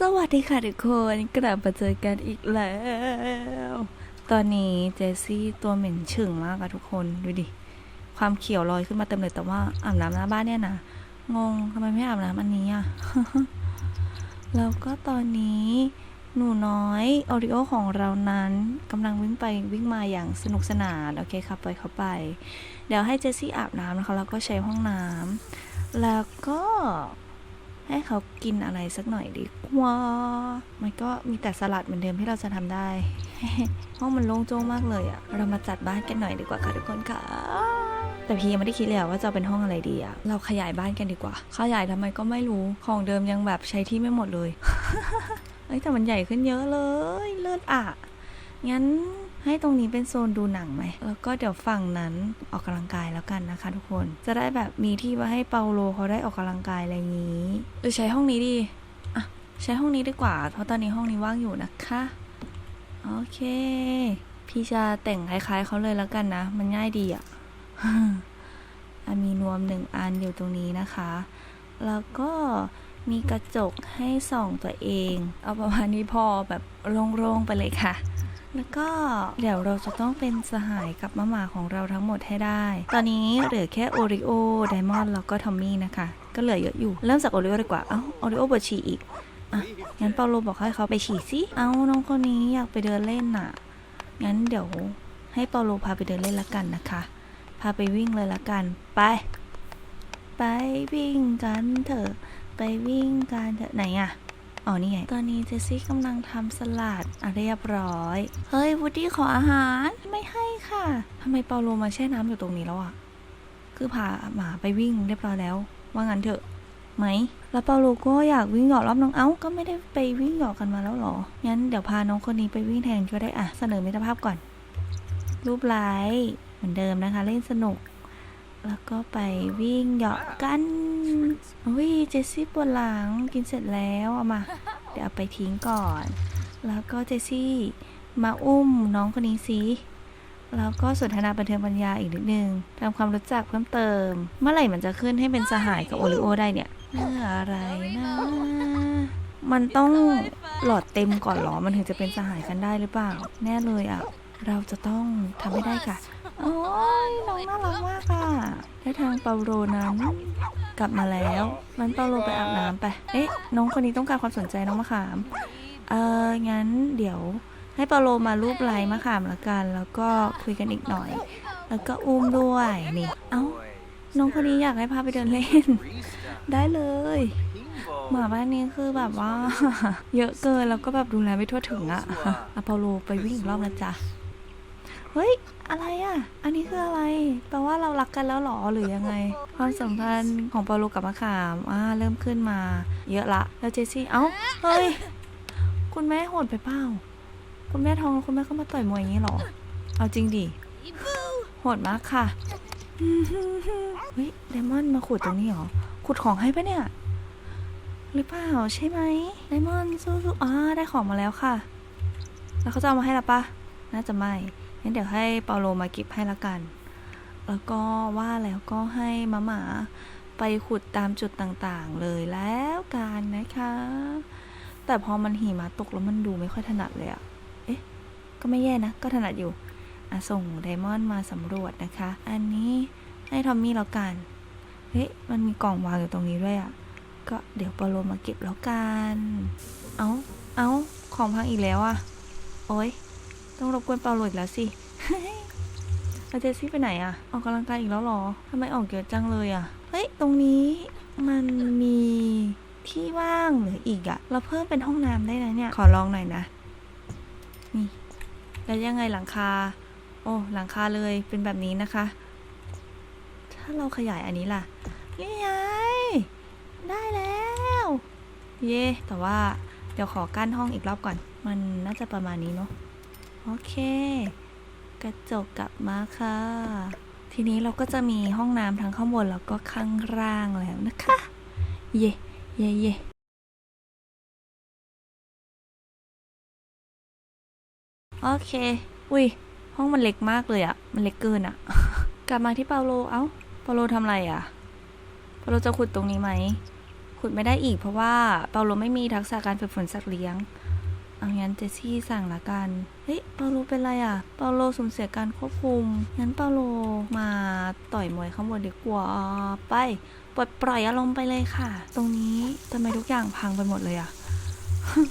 สวัสดีค่ะทุกคนกลับมาเจอกันอีกแล้ว ตอนนี้เจสซี่ตัวเหม็นฉึ่งมากอะทุกคนดูดิ ความเขียวลอยขึ้นมาเต็มเลยแต่ว่าอาบน้ำหน้าบ้านเนี่ยนะงงทำไมไม่อาบน้ำอันนี้อะแล้วก็ตอนนี้หนูน้อยออริโอของเรานั้นกำลังวิ่งไปวิ่งมาอย่างสนุกสนานโอเคครับไปเข้าไป เดี๋ยวให้เจสซี่อาบน้ำนะคะแล้วก็ใช้ห้องน้ำแล้วก็ ให้เขากินอะไรสักหน่อยดีกว่า มันก็มีแต่สลัดเหมือนเดิมที่เราจะทำได้ห้องมันโล่งโจ้งมากเลยอะเรามาจัดบ้านกันหน่อยดีกว่าค่ะทุกคนค่ะ แต่พี่ยังไม่ได้คิดเลยว่าจะเป็นห้องอะไรดีอะเราขยายบ้านกันดีกว่า ขยายทำไมก็ไม่รู้ ของเดิมยังแบบใช้ที่ไม่หมดเลยเอ้ยแต่มันใหญ่ขึ้นเยอะเลย เลือดอะงั้น ให้ตรงนี้เป็นโซนดูหนังไหม แล้วก็เดี๋ยวฝั่งนั้นออกกำลังกายแล้วกันนะคะ ทุกคน จะได้แบบมีที่ไว้ให้เปาโลเขาได้ออกกำลังกายอะไรนี้เออใช้ห้องนี้ดีอะใช้ห้องนี้ดีกว่า เพราะตอนนี้ห้องนี้ว่างอยู่นะคะ โอเค พี่จะแต่งคล้ายๆเขาเลยแล้วกันนะ มันง่ายดีอะอะมีนวมหนึ่งอันอยู่ตรงนี้นะคะ แล้วก็มีกระจกให้ส่องตัวเอง เอาประมาณนี้พอแบบโล่งๆไปเลยค่ะ แล้วก็เดี๋ยวเราจะต้องเป็นสหายกับมะหมาของเราทั้งหมดให้ได้ ตอนนี้เหลือแค่โอริโอไดมอนด์แล้วก็ทอมมี่นะคะ ก็เหลือเยอะอยู่ เริ่มจากโอริโอดีกว่า เอ้าโอริโอปวดฉี่อีก อะ งั้นเปาโลบอกให้เขาไปฉี่สิ เอ้าน้องคนนี้อยากไปเดินเล่นน่ะ งั้นเดี๋ยวให้เปาโลพาไปเดินเล่นละกันนะคะ พาไปวิ่งเลยละกัน ไป ไปวิ่งกันเถอะ ไปวิ่งกันเถอะไหนอะ อ๋อนี่ไง ตอนนี้เจสซี่กำลังทำสลัดอะเรียบร้อย เฮ้ยวูดดี้ขออาหารไม่ให้ค่ะทำไมเปาโลมาแช่น้ำอยู่ตรงนี้แล้วอะคือพาหมาไปวิ่งเรียบร้อยแล้ว ว่างั้นเถอะไหม แล้วเปาโลก็อยากวิ่งหยาะรอบน้องเอ้า ก็ไม่ได้ไปวิ่งหยาะกันมาแล้วหรอ งั้นเดี๋ยวพาน้องคนนี้ไปวิ่งแทนก็ได้อะเสนอมิตรภาพก่อน รูปไลค์เหมือนเดิมนะคะ เล่นสนุก แล้วก็ไปวิ่งเหยาะกันอุ้ยเจสซี่ปวดหลังกินเสร็จแล้วเอามา เดี๋ยวเอาไปทิ้งก่อน แล้วก็เจสซี่มาอุ้มน้องคนนี้สิแล้วก็สนทนาบันเทิงปัญญาอีกนิดนึงทำความรู้จักเพิ่มเติม เมื่อไหร่มันจะขึ้นให้เป็นสหายกับโอริโอได้เนี่ยเมื่ออะไรนะ มันต้องหลอดเต็มก่อนหรอ มันถึงจะเป็นสหายกันได้หรือเปล่า แน่เลยอะ เราจะต้องทำให้ได้ค่ะ โอ้ยน้องน่ารักมากค่ะและทางเปาโลนั้น กลับมาแล้วมันเปาโลไปอาบน้ำไป เอ๊ะ น้องคนนี้ต้องการความสนใจน้องมะขาม เอองั้นเดี๋ยวให้เปาโลมารูปไลน์มะขามละกัน แล้วก็คุยกันอีกหน่อย แล้วก็อุ้มด้วยนี่ เอ้า น้องคนนี้อยากให้พาไปเดินเล่น ได้เลย หมาบ้านนี้คือแบบว่า เยอะเกินแล้วก็แบบดูแลไม่ทั่วถึงอะอะเปาโลไปวิ่งอีกรอบนะจ๊ะเฮ้ย อะไรอะอันนี้คืออะไร แปลว่าเรารักกันแล้วหรอหรือยังไง ความสัมพันธ์ของเปาโลกับมะขาม อ่า เริ่มขึ้นมา เยอะละ แล้วเจสซี่ เอ้า เฮ้ย คุณแม่โหดไปเปล่า คุณแม่ท้องแล้วคุณแม่ก็มาต่อยมวยอย่างนี้หรอ เอาจริงดิ โหดมากค่ะ เฮ้ยเดมอนมาขุดตรงนี้หรอ ขุดของให้ปะเนี่ย หรือเปล่าใช่ไหมไดมอนสู้ๆอ่าได้ของมาแล้วค่ะ แล้วเขาจะเอามาให้ละปะน่าจะไม่ งั้นเดี๋ยวให้เปาโลมาเก็บให้ละกัน แล้วก็ว่าแล้วก็ให้มาหมาไปขุดตามจุดต่างๆเลยแล้วกันนะคะ แต่พอมันหิมะตกแล้วมันดูไม่ค่อยถนัดเลยอะเอ๊ะ ก็ไม่แย่นะ ก็ถนัดอยู่อะส่งไดมอนด์มาสำรวจนะคะ อันนี้ให้ทอมมี่แล้วกัน เฮ้ย มันมีกล่องวางอยู่ตรงนี้ด้วยอะก็เดี๋ยวเปาโลมาเก็บแล้วกัน เอา เอา ของพังอีกแล้วอะโอ๊ย ต้องรบกวนเปาโลอีกแล้วสิแล้วเจสซี่ไปไหนอะออกกำลังกายอีกแล้วหรอทำไมออกเยอะจังเลยอะเฮ้ย ตรงนี้มันมีที่ว่างเหลืออีกอะเราเพิ่มเป็นห้องน้ำได้นะเนี่ย ขอลองหน่อยนะ นี่ แล้วยังไงหลังคา โอ้ หลังคาเลยเป็นแบบนี้นะคะ ถ้าเราขยายอันนี้ล่ะ นี่ไง ได้แล้ว เย่แต่ว่าเดี๋ยวขอกั้นห้องอีกรอบก่อน มันน่าจะประมาณนี้เนาะ โอเค กระจกกลับมาค่ะ ทีนี้เราก็จะมีห้องน้ำทั้งข้างบนแล้วก็ข้างล่างแล้วนะคะ เย่เย่เย่โอเค อุ้ย ห้องมันเล็กมากเลยอะมันเล็กเกินอะกลับมาที่เปาโล เอ้า เปาโลทำอะไรอะเปาโลจะขุดตรงนี้ไหมขุดขุดไม่ได้อีกเพราะว่าเปาโลไม่มีทักษะการฝึกฝนสัตว์เลี้ยง เอางั้นเจสซี่สั่งละกัน เฮ้ย เปาโลเป็นไรอะ เปาโลสูญเสียการควบคุม งั้นเปาโลมาต่อยมวยข้างบนดีกว่า ไป ปลดปล่อยอารมณ์ไปเลยค่ะ ตรงนี้ทำไมทุกอย่างพังไปหมดเลยอะ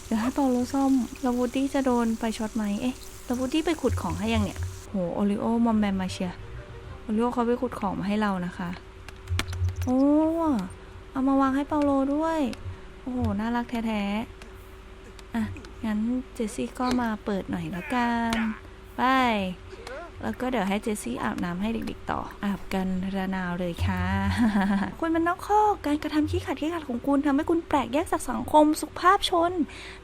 เดี๋ยวให้เปาโลซ่อมล้ววูดดี้จะโดนไปช็อตไหม เอ๊ะล้ววูดดี้ไปขุดของให้ยังเนี่ย โห โอริโอมอมแมมมาเชียร์โอริโอเขาไปขุดของมาให้เรานะคะ โอ้ เอามาวางให้เปาโลด้วย โอ้โห น่ารักแท้ๆ อะ งั้นเจสซี่ก็มาเปิดหน่อยและกันไปแล้วก็เดี๋ยวให้เจสซี่อาบน้ำให้เด็กๆต่อ อาบกันระนาวเลยค่ะ คุณเป็นนอกข้อการกระทำขี้ขัดขี้ขัดของคุณทำให้คุณแปลกแยกจากสังคมสุขภาพชน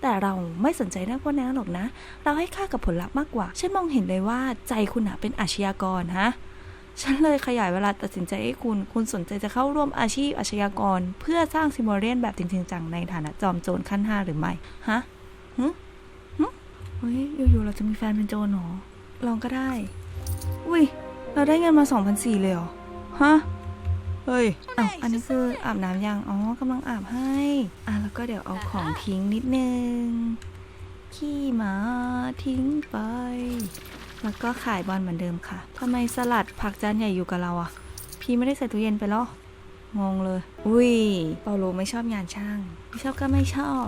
แต่เราไม่สนใจเรื่องพวกนั้นหรอกนะ เราให้ค่ากับผลลัพธ์มากกว่า ฉันมองเห็นเลยว่าใจคุณเป็นอาชญากรฮะฉันเลยขยายเวลาตัดสินใจให้คุณ คุณสนใจจะเข้าร่วมอาชีพอาชญากร เพื่อสร้างซิมโบเรียนแบบจริงๆจังในฐานะจอมโจรขั้นห้าหรือไม่ ฮะ หึหึเฮ้ยอยู่ๆเราจะมีแฟนเป็นโจรเหรอ ลองก็ได้ อุ้ย เราได้เงินมา2 0 0 4เลยเหรอ ฮะ เฮ้ยอ้าวอันนี้คืออาบน้ำยัง อ๋อกำลังอาบให้ อะแล้วก็เดี๋ยวเอาของทิ้งนิดนึง ขี้หมาทิ้งไป แล้วก็ขายบอลเหมือนเดิมค่ะทำไมสลัดผักจานใหญ่อยู่กับเราอะพี่ไม่ได้ใส่ตู้เย็นไปหรองงเลย อุ้ย เปาโลไม่ชอบงานช่าง ไม่ชอบก็ไม่ชอบ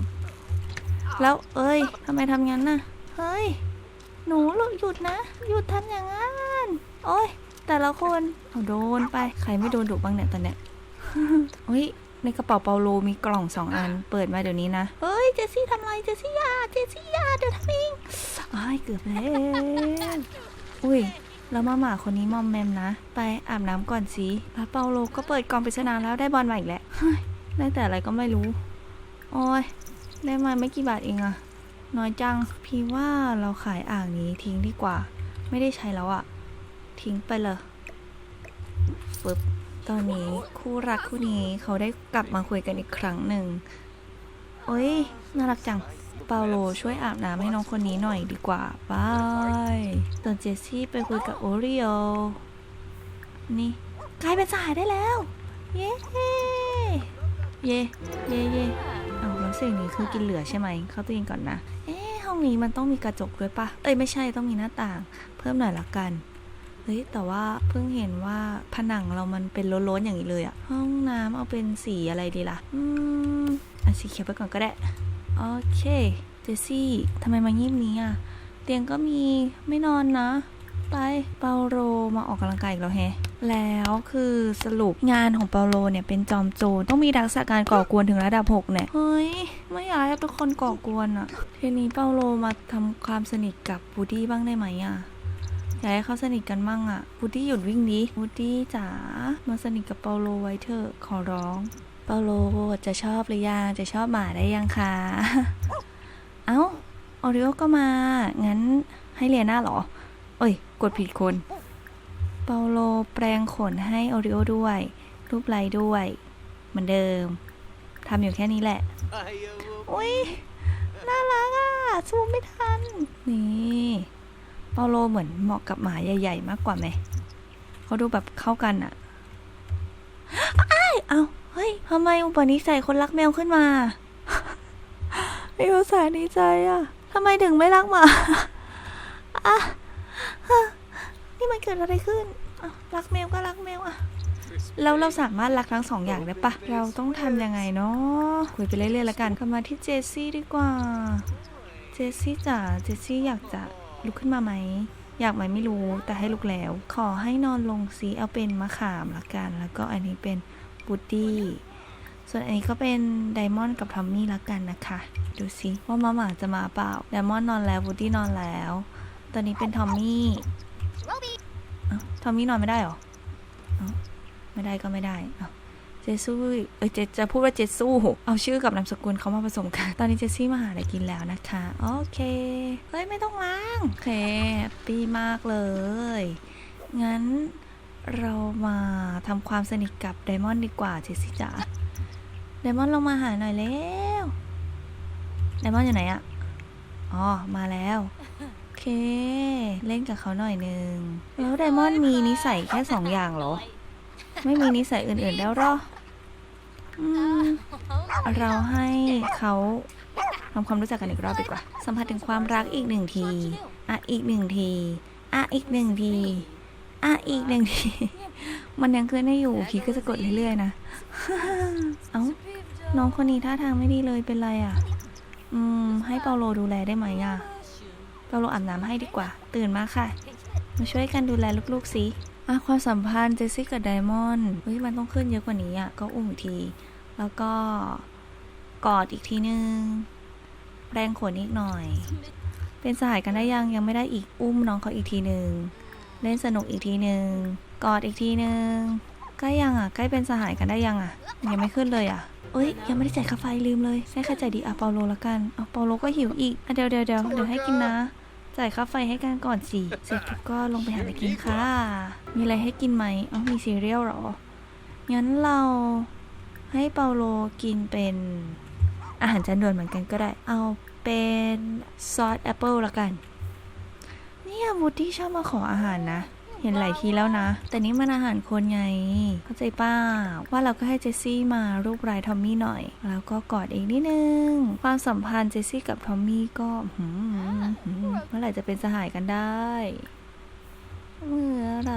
แล้วเอ้ยทำไมทำงั้นน่ะ เฮ้ย หนูลูกหยุดนะ หยุดทำอย่างนั้นโอ้ย แต่ละคนเอาโดนไป ใครไม่โดนดุบ้างเนี่ยตอนเนี้ยเฮ้ย ในกระเป๋าเปาโลมีกล่องสองอัน เปิดมาเดี๋ยวนี้นะ เฮ้ย เจสซี่ทำไร เจสซี่ยา เจสซี่ยา เดี๋ยวทำเองอ้ายเกือบแล้วอุ้ยแล้วมาหมาคนนี้มอมแมมนะ ไปอาบน้ำก่อนสิแล้วเปาโลก็เปิดกองปริศนาแล้วได้บอลมาอีกแล้วได้แต่อะไรก็ไม่รู้ โอ้ย ได้มาไม่กี่บาทเองอะน้อยจัง พี่ว่าเราขายอ่างนี้ทิ้งดีกว่า ไม่ได้ใช้แล้วอะทิ้งไปเลยฟึบตอนนี้คู่รักคู่นี้เขาได้กลับมาคุยกันอีกครั้งหนึ่งโอ้ยน่ารักจัง เปาโลช่วยอาบน้ำให้น้องคนนี้หน่อยดีกว่าบายตอนเจสซี่ไปคุยกับโอริโอ นี่กลายเป็นสหายได้แล้ว เย้ เย่เย่เย่ สิ่งนี้คือกินเหลือใช่ไหม เข้าตัวเองก่อนนะ เอ๊ะห้องนี้มันต้องมีกระจกด้วยปะเอ้ยไม่ใช่ต้องมีหน้าต่าง เพิ่มหน่อยละกัน เฮ้ยแต่ว่าเพิ่งเห็นว่าผนังเรามันเป็นล้นๆอย่างนี้เลยอะห้องน้ำเอาเป็นสีอะไรดีล่ะ อืมอะสีเขียวไปก่อนก็ได้ โอเค เจสซี่ทำไมมางีบนี้อะเตียงก็มีไม่นอนนะ ไปเปาโลมาออกกำลังกายอีกแล้วแฮะ แล้วคือสรุปงานของเปาโลเนี่ยเป็นจอมโจรต้องมีทักษะการก่อกวนถึงระดับ6เนี่ยเฮ้ยไม่อยากให้ทุกคนก่อกวนอะทีนี้เปาโลมาทำความสนิทกับบูดี้บ้างได้ไหมอะอยากให้เขาสนิทกันมั่งอะบูดี้หยุดวิ่งดิบูดี้จ๋ามาสนิทกับเปาโลไว้เถอะขอร้อง เปาโลจะชอบหรือยังจะชอบหมาได้ยังคะเอ้าออริโอก็มางั้นให้เลียน่าหรอ เอ้ย กดผิดคน เปาโลแปลงขนให้โอริโอด้วย รูปไลด้วย เหมือนเดิมทำอยู่แค่นี้แหละ อุ้ยน่ารักอะซูมไม่ทัน นี่เปาโลเหมือนเหมาะกับหมาใหญ่ ๆ มากกว่าไหมเขาดูแบบเข้ากันอะอ้ายเอาเฮ้ยทำไมอุปนิสัยคนรักแมวขึ้นมาไม่รู้สาดีใจอะทำไมถึงไม่รักหมาอะ นี่มันเกิดอะไรขึ้นอะรักแมวก็รักแมวอะแล้วเราสามารถรักทั้งสองอย่างได้ปะ เราต้องทำยังไงเนาะคุยไปเรื่อยๆแล้วกันเข้ามาที่เจสซี่ดีกว่า เจสซี่จ๋า เจสซี่อยากจะลุกขึ้นมาไหม อยากไหมไม่รู้ แต่ให้ลุกแล้ว ขอให้นอนลงซีเอาเป็นมะขามละกัน แล้วก็อันนี้เป็นบูดดี้ ส่วนอันนี้ก็เป็นไดมอนด์กับทอมมี่ละกันนะคะ ดูสิว่ามาหมาจะมาเปล่า ไดมอนด์นอนแล้วบูดดี้นอนแล้ว ตอนนี้เป็นทอมมี่ อ้าทอมมี่นอนไม่ได้หรออ้าไม่ได้ก็ไม่ได้เอ้าเจสซี่เอ้ยเจจะพูดว่าเจสซูเอาชื่อกับนามสกุลเขามาผสมกัน ตอนนี้เจสซี่มาหาอะไรกินแล้วนะคะ โอเค เฮ้ย ไม่ต้องล้าง โอเคแฮปปี้มากเลย งั้นเรามาทำความสนิทกับไดมอนด์ดีกว่าเจสซี่จ๋า ไดมอนด์ลงมาหาหน่อยเร็วไดมอนด์อยู่ไหนอะอ๋อ มาแล้ว เค เล่นกับเขาหน่อยนึง แล้วไดมอนด์มีนิสัยแค่สองอย่างเหรอ ไม่มีนิสัยอื่นๆแล้วเหรออืมเราให้เขาทำความรู้จักกันอีกรอบดีกว่า สัมผัสถึงความรักอีกหนึ่งที อะอีกหนึ่งที อะอีกหนึ่งที อะอีกหนึ่งที มันยังขึ้นให้อยู่พีก็จะกดเรื่อยๆนะ เอ้า น้องคนนี้ท่าทางไม่ดีเลยเป็นไรอะ อืม ให้เปาโลดูแลได้ไหมอะ เปาโลอาบน้ำให้ดีกว่า ตื่นมาค่ะ มาช่วยกันดูแลลูกๆสิอะความสัมพันธ์เจสซี่กับไดมอนด์เฮ้ยมันต้องขึ้นเยอะกว่านี้อะ ก็อุ้มอีกที แล้วก็กอดอีกทีนึง แรงขนอีกหน่อย เป็นสหายกันได้ยังยังไม่ได้อีกอุ้มน้องเขาอีกทีหนึ่งเล่นสนุกอีกทีหนึ่งกอดอีกทีหนึ่งใกล้ยังอะใกล้เป็นสหายกันได้ยังอะ ยังไม่ขึ้นเลยอะเอ้ยยังไม่ได้จ่ายค่าไฟลืมเลยให้ใครจ่ายดีอะเปาโลละกันเอาเปาโลก็หิวอีกอะเดี๋ยวเดี๋ยวเดี๋ยวเดี๋ยวให้กินนะ จ่ายค่าไฟให้กันก่อนสิ เสร็จปุ๊บก็ลงไปหาอะไรกินค่ะ มีอะไรให้กินไหมอ๋อมีซีเรียลหรอ งั้นเราให้เปาโลกินเป็นอาหารจานด่วนเหมือนกันก็ได้ เอาเป็นซอสแอปเปิลละกัน เนี่ยมูตี้ชอบมาขออาหารนะ เห็นหลายทีแล้วนะ แต่นี่มันอาหารคนไง เข้าใจป้า ว่าเราก็ให้เจสซี่มารูปรายทอมมี่หน่อย แล้วก็กอดอีกนิดนึง ความสัมพันธ์เจสซี่กับทอมมี่ก็หืมเมื่อไหร่จะเป็นสหายกันได้เมื่อไร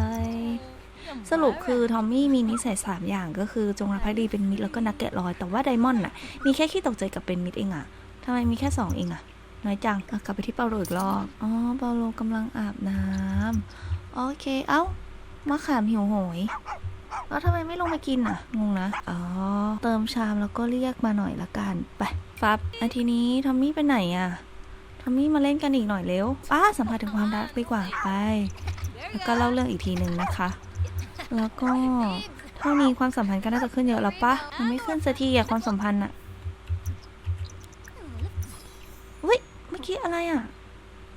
สรุปคือทอมมี่มีนิสัยสามอย่างก็คือจงรักภักดีเป็นมิตรแล้วก็นักแกะรอย แต่ว่าไดมอนด์น่ะ มีแค่ขี้ตกใจกับเป็นมิตรเองอะทำไมมีแค่สองเองอะน้อยจังกลับไปที่เปาโลอีกรอบอ๋อเปาโลกำลังอาบน้ำ โอเค เอ้ามะขามหิวโหย แล้วทำไมไม่ลงมากินอะ งงนะ อ๋อ เติมชามแล้วก็เรียกมาหน่อยละกัน ไปฟับอาทีนี้ทอมมี่ไปไหนอะ ทอมมี่มาเล่นกันอีกหน่อยเร็วป้าสัมผัสถึงความรักดีกว่าไป แล้วก็เล่าเรื่องอีกทีหนึ่งนะคะ แล้วก็เท่านี้ความสัมพันธ์ก็น่าจะขึ้นเยอะแล้วปะมันไม่ขึ้นสักทีอะความสัมพันธ์อะเฮ้ยเมื่อกี้อะไรอะ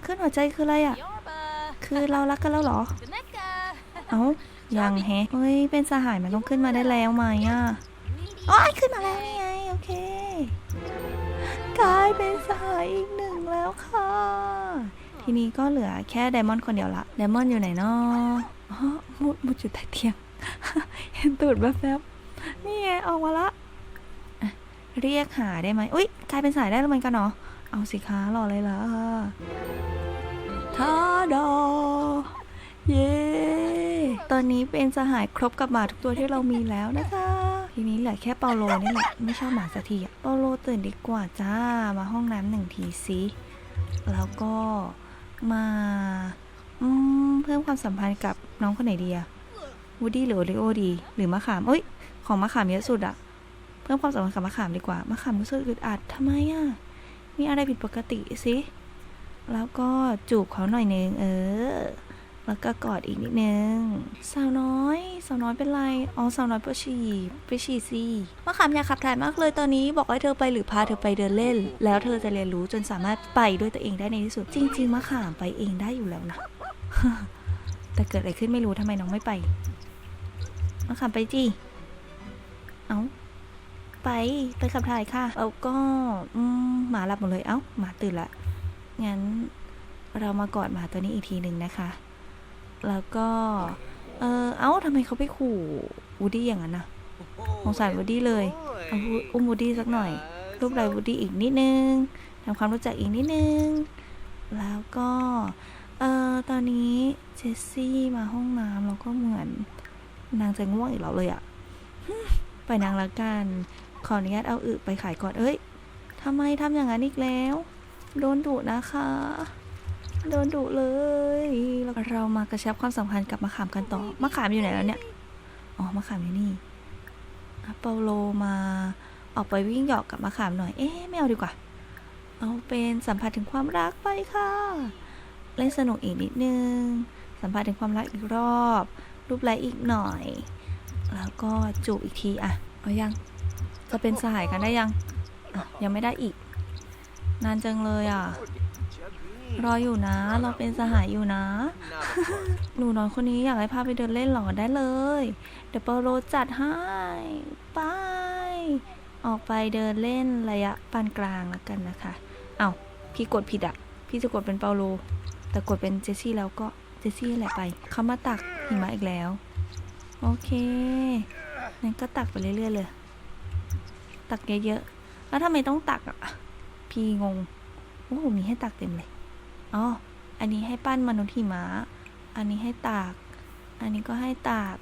ขึ้นหัวใจคืออะไรอะ คือเรารักกันแล้วเหรอ เอ้ายังแฮะเฮ้ย เป็นสหายมันต้องขึ้นมาได้แล้วไหมอะอ๋อขึ้นมาแล้วนี่ไง โอเค กลายเป็นสหายอีกหนึ่งแล้วค่ะ ทีนี้ก็เหลือแค่ไดมอนด์คนเดียวละไดมอนด์อยู่ไหนเนาะอ๋อมุดมุดอยู่ใต้เตียง เห็นตูดแวบๆนี่ไงออกมาละอะเรียกหาได้ไหม อุ้ยกลายเป็นสายได้แล้วเหมือนกันเนาะเอาสิคะรอเลยล่ะ ทาดอ เย้ตอนนี้เป็นสหายครบกับหมาทุกตัวที่เรามีแล้วนะคะ ทีนี้เหลือแค่เปาโลนี่แหละ ไม่ชอบหมาสักทีอะเปาโลตื่นดีกว่าจ้า มาห้องน้ำหนึ่งทีสิแล้วก็มาอืมเพิ่มความสัมพันธ์กับน้องคนไหนดีอะวูดดี้หรือโอริโอดี หรือมะขามเอ้ย ของมะขามเยอะสุดอะเพิ่มความสัมพันธ์กับมะขามดีกว่า มะขามรู้สึกอึดอัดทำไมอะมีอะไรผิดปกติสิ แล้วก็จูบเขาหน่อยนึงเออ แล้วก็กอดอีกนิดนึง สาวน้อย สาวน้อยเป็นไร อ๋อ สาวน้อยไปฉี่ไปฉี่สิมะขามอยากขับถ่ายมากเลยตอนนี้บอกให้เธอไปหรือพาเธอไปเดินเล่น แล้วเธอจะเรียนรู้จนสามารถไปด้วยตัวเองได้ในที่สุด จริง ๆมะขามไปเองได้อยู่แล้วนะ แต่เกิดอะไรขึ้นไม่รู้ทำไมน้องไม่ไปมะขามไปจีเอาไปไปขับถ่ายค่ะ เอาก็อืมหมาหลับหมดเลย เอ้าหมาตื่นละ งั้นเรามากอดหมาตัวนี้อีกทีหนึ่งนะคะ แล้วก็ เออเอ้าทำไมเขาไปขู่วูดดี้อย่างนั้นนะสงสารวูดดี้เลยเอาอุ้มวูดดี้สักหน่อย รูปไรวูดดี้อีกนิดนึงทำความรู้จักอีกนิดนึง แล้วก็ เออตอนนี้เจสซี่มาห้องน้ำแล้วก็เหมือน นางจะง่วงอีกแล้วเลยอะไปนางละกัน ขออนุญาตเอาอึไปขายก่อน เอ้ยทำไมทำอย่างนั้นอีกแล้ว โดนดุนะคะ โดนดุเลย เรามากระชับความสัมพันธ์กับมะขามกันต่อ มะขามอยู่ไหนแล้วเนี่ย อ๋อ มะขามอยู่นี่เปาโลมาออกไปวิ่งหยอกกับมะขามหน่อย เอ๊ะไม่เอาดีกว่า เอาเป็นสัมผัสถึงความรักไปค่ะ เล่นสนุกอีกนิดนึง สัมผัสถึงความรักอีกรอบ รูปไลค์อีกหน่อย แล้วก็จูบอีกทีอะเอายัง จะเป็นสหายกันได้ยัง ยังไม่ได้อีก นานจังเลยอะ รออยู่นะ เราเป็นสหายอยู่นะ หนูน้อยคนนี้อยากให้พาไปเดินเล่นหรอได้เลย เดี๋ยวเปาโลจัดให้ไปออกไปเดินเล่นระยะปานกลางแล้วกันนะคะ เอา้าพี่กดผิดอะพี่จะกดเป็นเปาโล แต่กดเป็นเจสซี่แล้วก็เจสซี่แหละไป เขามาตักหิมะอีกแล้ว โอเคงั้นก็ตักไปเรื่อยๆเลย ตักเยอะๆ แล้วทำไมต้องตักอะ พี่งงโอ้มีให้ตักเต็มเลยอ๋ออันนี้ให้ปั้นมนุษย์หิมะอันนี้ให้ตาก อันนี้ก็ให้ตาก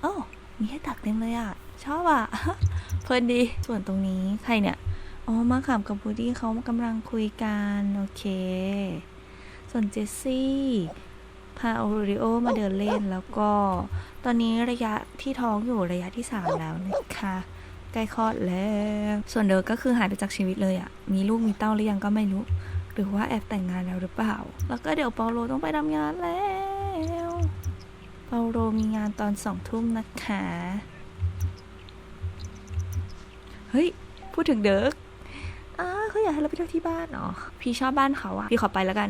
โอ้มีให้ตักเต็มเลยอะ ชอบอะ เพลินดี ส่วนตรงนี้ใครเนี่ย อ๋อ มาขามกับบูดี้เขากำลังคุยกัน โอเค ส่วนเจสซี่พาโอริโอมาเดินเล่นแล้วก็ ตอนนี้ระยะที่ท้องอยู่ระยะที่ 3 แล้วนะคะ ใกล้คลอดแล้ว ส่วนเดิร์กก็คือหายไปจากชีวิตเลยอะ่ะ มีลูกมีเต้าหรือยังก็ไม่รู้ หรือว่าแอบแต่งงานแล้วหรือเปล่า แล้วก็เดี๋ยวเปาโลต้องไปทำงานแล้ว เปาโลมีงานตอนสองทุ่มนะคะ เฮ้ย พูดถึงเดิร์กอ้าเขาอยากให้เราไปเที่ยวที่บ้านเหรอพี่ชอบบ้านเขาอะพี่ขอไปแล้วกัน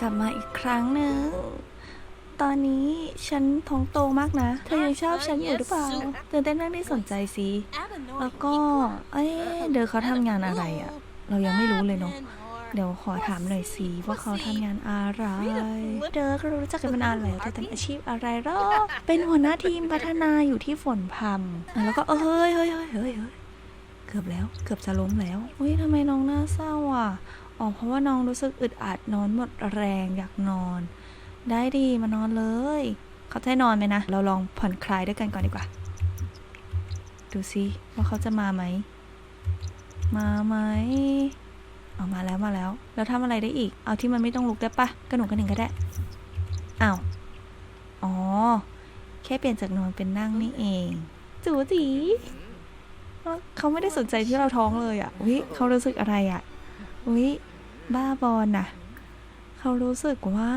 กลับมาอีกครั้งหนึ่ง ตอนนี้ฉันท้องโตมากนะ เธอยังชอบฉันอยู่หรือเปล่าตื่นเต้นเรื่องที่สนใจสิแล้วก็ เอ้ยเดิร์กเขาทำงานอะไรอะเรายังไม่รู้เลยเนาะเดี๋ยวขอถามหน่อยสิว่าเขาทำงานอะไร เดิร์กเรารู้จักกันมานานแล้วเธอทำอาชีพอะไรหรอเป็นหัวหน้าทีมพัฒนาอยู่ที่ฝนพรมแล้วก็เอ้ยเฮ้ยเฮ้ยเฮ้ยเกือบแล้ว เกือบจะล้มแล้วอุ้ยทำไมน้องหน้าเศร้าอะอ๋อเพราะว่าน้องรู้สึกอึดอัดนอนหมดแรงอยากนอน ได้ดีมานอนเลย เขาจะให้นอนไหมนะ เราลองผ่อนคลายด้วยกันก่อนดีกว่า ดูสิว่าเขาจะมาไหม มาไหมเอามาแล้วมาแล้ว แล้วทำอะไรได้อีก เอาที่มันไม่ต้องลุกได้ปะกระหนุกกระหนึ่งก็ได้อ้าวอ๋อ แค่เปลี่ยนจากนอนเป็นนั่งนี่เอง จูจีเขาไม่ได้สนใจที่เราท้องเลยอะ่ะวิเขารู้สึกอะไรอะ่ะวิบ้าบอลน่ะ เขารู้สึกว่า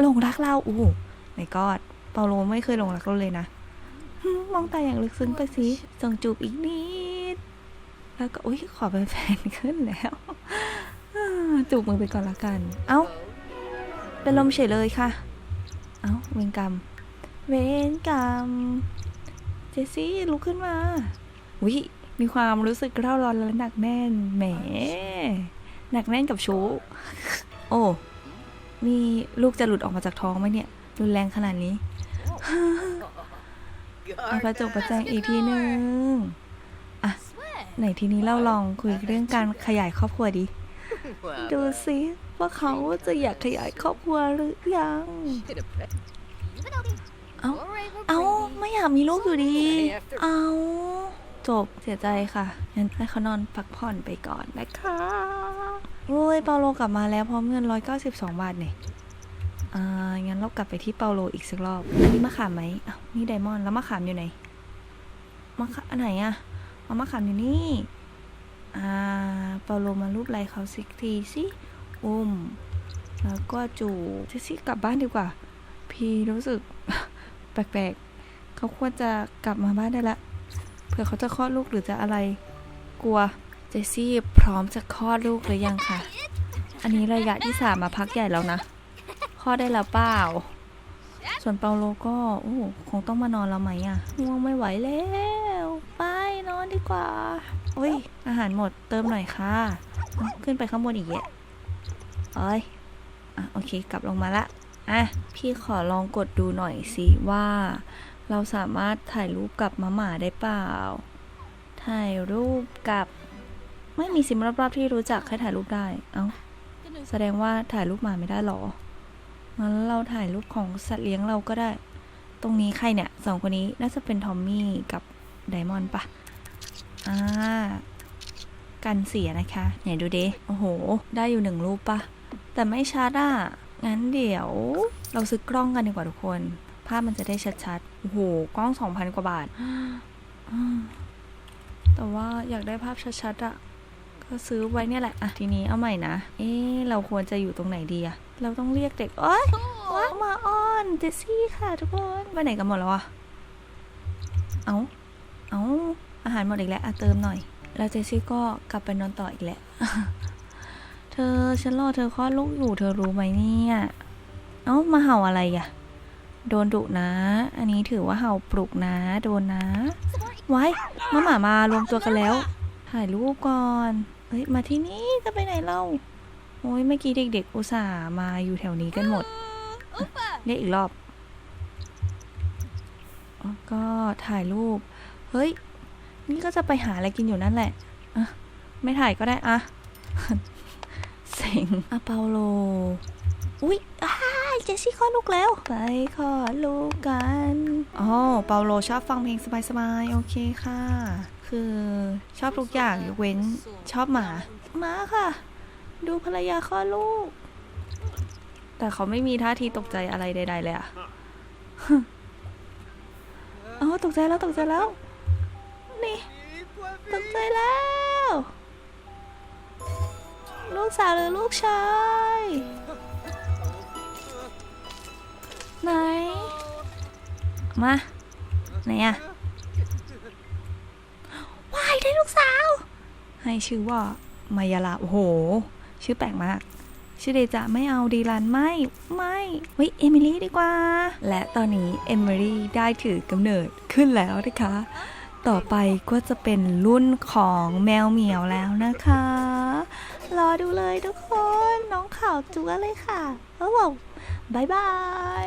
หลงรักเราอู้ในกอดเปาโลไม่เคยหลงรักเราเลยนะ มองตาอย่างลึกซึ้งไปสิส่งจูบอีกนิด แล้วก็อุ้ยขอเป็นแฟนขึ้นแล้ว จูบมือไปก่อนละกัน เอ้า เป็นลมเฉยเลยค่ะ เอ้า เวรกรรม เวรกรรม เจสซี่ลุกขึ้นมาวิมีความรู้สึกเร่าร้อนและหนักแน่น แหม หนักแน่นกับชู้ โอ้ นี่ลูกจะหลุดออกมาจากท้องไหมเนี่ย รุนแรงขนาดนี้เอาประจบประแจงอีกทีหนึ่งไหนทีนี้เราลองคุยเรื่องการขยายครอบครัวดีดูสิว่าเขาจะอยากขยายครอบครัวหรือยัง เอ้าเอ้าไม่อยากมีลูกอยู่ดี เอา จบเสียใจค่ะงั้นให้เขานอนพักผ่อนไปก่อนนะคะโอ้ยเปาโลกลับมาแล้วพร้อมเงิน 192 บาทเนี่ยอ่างั้นเรากลับไปที่เปาโลอีกสักรอบอันนี้มะขามไหมอ้าวนี่ไดมอนด์แล้วมะขามอยู่ไหนมะขามอันไหนอะเอามะขามอยู่นี่อ่าเปาโลมารูปไรเขาสิกทีสิอุ้มแล้วก็จูบเจสซี่กลับบ้านดีกว่า พี่รู้สึกแปลกๆเขาควรจะกลับมาบ้านได้ละ เผื่อเขาจะคลอดลูกหรือจะอะไร กลัว เจสซี่พร้อมจะคลอดลูกหรือยังคะอันนี้ระยะที่สามมาพักใหญ่แล้วนะคลอดได้แล้วเปล่า ส่วนเปาโลก็โอ้คงต้องมานอนแล้วไหมอะง่วงไม่ไหวแล้วไปนอนดีกว่าโอ้ยอาหารหมดเติมหน่อยค่ะ ขึ้นไปข้างบนอีกแยะเอ้ยอะโอเคกลับลงมาละอะพี่ขอลองกดดูหน่อยสิว่า เราสามารถถ่ายรูปกับมะหมาได้เปล่า ถ่ายรูปกับ ไม่มีซิมรอบๆที่รู้จักให้ถ่ายรูปได้ เอ้า แสดงว่าถ่ายรูปหมาไม่ได้หรอ งั้นเราถ่ายรูปของสัตว์เลี้ยงเราก็ได้ ตรงนี้ใครเนี่ยสองคนนี้น่าจะเป็นทอมมี่กับไดมอนด์ปะอ่า กันเสียนะคะ ไหนดูเดโอ้โห ได้อยู่หนึ่งรูปปะ แต่ไม่ชัดอะ งั้นเดี๋ยวเราซื้อกล้องกันดีกว่าทุกคน ภาพมันจะได้ชัดๆ โอ้โห กล้องสองพันกว่าบาทอืมแต่ว่าอยากได้ภาพชัดๆอะก็ซื้อไว้เนี่ยแหละ อะ ทีนี้เอาใหม่นะ เอ๊ะเราควรจะอยู่ตรงไหนดีอะเราต้องเรียกเด็กเอ้ยว้ามาอ้อนเจสซี่ค่ะทุกคนไปไหนกันหมดแล้วอะเอาเอาอาหารหมดอีกแล้วอะเติมหน่อย แล้วเจสซี่ก็กลับไปนอนต่ออีกแล้วเธอฉันรอเธอคลอดลูกอยู่เธอรู้ไหมเนี่ย เอ้ามาเห่าอะไรอะ โดนดุนะ อันนี้ถือว่าเห่าปลุกนะ โดนนะ ไว้มาหมามารวมตัวกันแล้ว ถ่ายรูปก่อนเอ้ย มาที่นี่จะไปไหนเล่า โอ้ยเมื่อกี้เด็กๆ อุตส่าห์มาอยู่แถวนี้กันหมด เรียกอีกรอบ ก็ถ่ายรูป เฮ้ย นี่ก็จะไปหาอะไรกินอยู่นั่นแหละอะไม่ถ่ายก็ได้อะเซ็งอะเปาโล อุ๊ยอ้าย เจสซี่คลอดลูกแล้ว ไปคลอดลูกกันอ๋อเปาโลชอบฟังเพลงสบายๆ โอเคค่ะ คือชอบทุกอย่างยกเว้นชอบหมามาค่ะ ดูภรรยาคลอดลูก แต่เขาไม่มีท่าทีตกใจอะไรใด ๆ เลยอะอ๋อตกใจแล้วตกใจแล้ว นี่ ตกใจแล้ว ลูกสาวหรือลูกชาย ไหน มา ไหนอะวายได้ลูกสาว ให้ชื่อว่ามายาลา โอ้โห ชื่อแปลกมากชื่อเดจะไม่เอาดีลันไม่ ไม่เฮ้ยเอมิลี่ดีกว่า และตอนนี้เอมิลี่ได้ถือกำเนิดขึ้นแล้วนะคะ ต่อไปก็จะเป็นรุ่นของแมวเหมียวแล้วนะคะ รอดูเลยทุกคน น้องข่าวจัวเลยค่ะแล้วบอก บายบาย